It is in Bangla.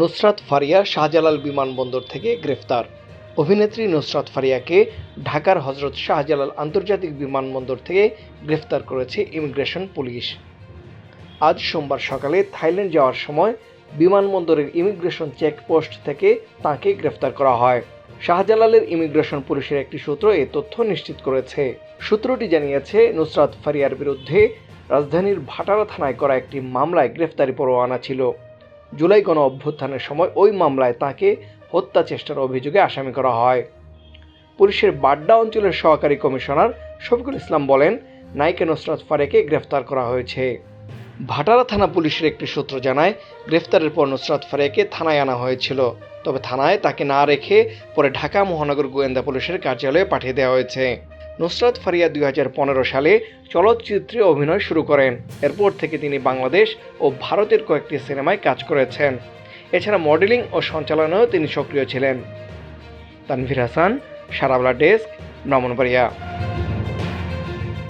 নুসরাত ফারিয়া শাহজালাল বিমানবন্দর থেকে গ্রেফতার। অভিনেত্রী নুসরাত ফারিয়াকে ঢাকার হজরত শাহজালাল আন্তর্জাতিক বিমানবন্দর থেকে গ্রেফতার করেছে ইমিগ্রেশন পুলিশ। আজ সোমবার সকালে থাইল্যান্ড যাওয়ার সময় বিমানবন্দরের ইমিগ্রেশন চেকপোস্ট থেকে তাঁকে গ্রেফতার করা হয়। শাহজালালের ইমিগ্রেশন পুলিশের একটি সূত্র এ তথ্য নিশ্চিত করেছে। সূত্রটি জানিয়েছে, নুসরাত ফারিয়ার বিরুদ্ধে রাজধানীর ভাটারা থানায় করা একটি মামলায় গ্রেফতারি পরোয়ানা ছিল। জুলাই গণ অভ্যুত্থানের সময় ওই মামলায় তাকে হত্যা চেষ্টার অভিযোগে আসামি করা হয়। পুলিশের বাড্ডা অঞ্চলের সহকারী কমিশনার শফিকুল ইসলাম বলেন, নায়িকা নুসরাত ফারেকে গ্রেফতার করা হয়েছে। ভাটারা থানা পুলিশের একটি সূত্র জানায়, গ্রেফতারের পর নুসরাত ফারিয়াকে থানায় আনা হয়েছিল। তবে থানায় তাকে না রেখে পরে ঢাকা মহানগর গোয়েন্দা পুলিশের কার্যালয়ে পাঠিয়ে দেওয়া হয়েছে। নুসরাত ফারিয়া দুই হাজার পনেরো সালে চলচ্চিত্রে অভিনয় শুরু করেন। এরপর থেকে তিনি বাংলাদেশ ও ভারতের কয়েকটি সিনেমায় কাজ করেছেন। এছাড়া মডেলিং ও সঞ্চালনেও তিনি সক্রিয় ছিলেন। তানভীর হাসান, সারাবলা ডেস্ক ব্রাহ্মণবাড়িয়া